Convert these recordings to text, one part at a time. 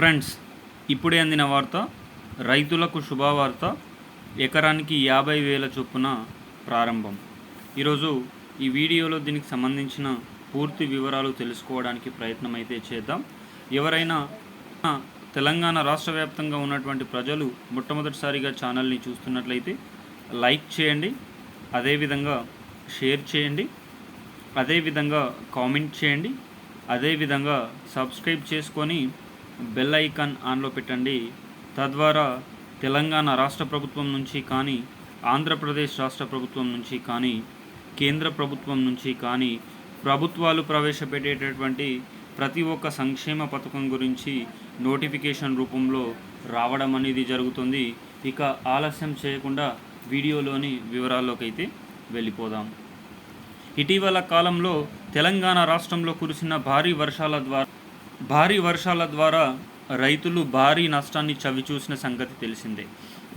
Friends ఇప్పుడే అందిన వార్త రైతులకు శుభవార్త ఎకరానికి యాభై వేల చొప్పున ప్రారంభం. ఈరోజు ఈ వీడియోలో దీనికి సంబంధించిన పూర్తి వివరాలు తెలుసుకోవడానికి ప్రయత్నం అయితే చేద్దాం. ఎవరైనా తెలంగాణ రాష్ట్ర వ్యాప్తంగా ఉన్నటువంటి ప్రజలు మొట్టమొదటిసారిగా ఛానల్ని చూస్తున్నట్లయితే లైక్ చేయండి అదేవిధంగా షేర్ చేయండి అదేవిధంగా కామెంట్ చేయండి అదేవిధంగా సబ్స్క్రైబ్ చేసుకొని బెల్ ఐకాన్ ఆన్లో పెట్టండి. తద్వారా తెలంగాణ రాష్ట్ర ప్రభుత్వం నుంచి కానీ ఆంధ్రప్రదేశ్ రాష్ట్ర ప్రభుత్వం నుంచి కానీ కేంద్ర ప్రభుత్వం నుంచి కానీ ప్రభుత్వాలు ప్రవేశపెట్టేటటువంటి ప్రతి ఒక్క సంక్షేమ పథకం గురించి నోటిఫికేషన్ రూపంలో రావడం అనేది జరుగుతుంది. ఇక ఆలస్యం చేయకుండా వీడియోలోని వివరాల్లోకి అయితే వెళ్ళిపోదాం. ఇటీవల కాలంలో తెలంగాణ రాష్ట్రంలో కురిసిన భారీ వర్షాల ద్వారా భారీ వర్షాల ద్వారా రైతులు భారీ నష్టాన్ని చవిచూసిన సంగతి తెలిసిందే.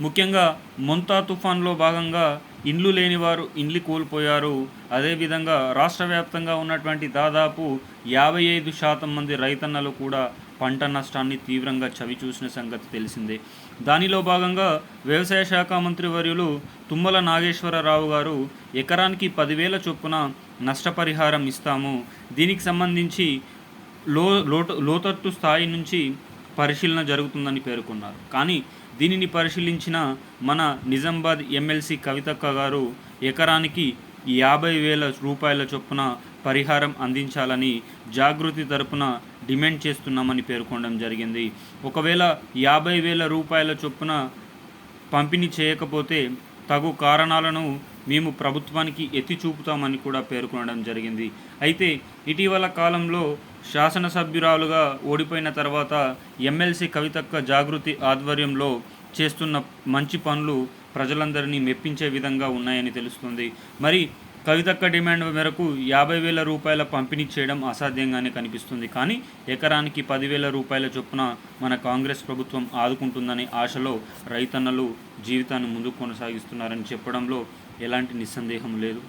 ముఖ్యంగా ముంతా తుఫాన్లో భాగంగా ఇండ్లు లేని వారు ఇండ్లు కోల్పోయారు. అదేవిధంగా రాష్ట్ర వ్యాప్తంగా ఉన్నటువంటి దాదాపు యాభై ఐదు శాతం మంది రైతన్నలు కూడా పంట నష్టాన్ని తీవ్రంగా చవిచూసిన సంగతి తెలిసిందే. దానిలో భాగంగా వ్యవసాయ శాఖ మంత్రి వర్యులు తుమ్మల నాగేశ్వరరావు గారు ఎకరానికి పదివేల చొప్పున నష్టపరిహారం ఇస్తాము. దీనికి సంబంధించి లో లోట లోతట్టు స్థాయి నుంచి పరిశీలన జరుగుతుందని పేర్కొన్నారు. కానీ దీనిని పరిశీలించిన మన నిజామాబాద్ ఎమ్మెల్సీ కవితక్క గారు ఎకరానికి యాభై వేల రూపాయల చొప్పున పరిహారం అందించాలని జాగృతి తరపున డిమాండ్ చేస్తున్నామని పేర్కొనడం జరిగింది. ఒకవేళ యాభై వేల రూపాయల చొప్పున పంపిణీ చేయకపోతే తగు కారణాలను మేము ప్రభుత్వానికి ఎత్తి చూపుతామని కూడా పేర్కొనడం జరిగింది. అయితే ఇటీవల కాలంలో శాసనసభ్యురాలుగా ఓడిపోయిన తర్వాత ఎమ్మెల్సీ కవితక్క జాగృతి ఆధ్వర్యంలో చేస్తున్న మంచి పనులు ప్రజలందరినీ మెప్పించే విధంగా ఉన్నాయని తెలుస్తుంది. మరి కవితక్క డిమాండ్ మేరకు యాభై వేల రూపాయల పంపిణీ చేయడం అసాధ్యంగానే కనిపిస్తుంది. కానీ ఎకరానికి పదివేల రూపాయల చొప్పున మన కాంగ్రెస్ ప్రభుత్వం ఆదుకుంటుందనే ఆశలో రైతన్నలు జీవితాన్ని ముందుకు కొనసాగిస్తున్నారని చెప్పడంలో ఎలాంటి నిస్సందేహం లేదు.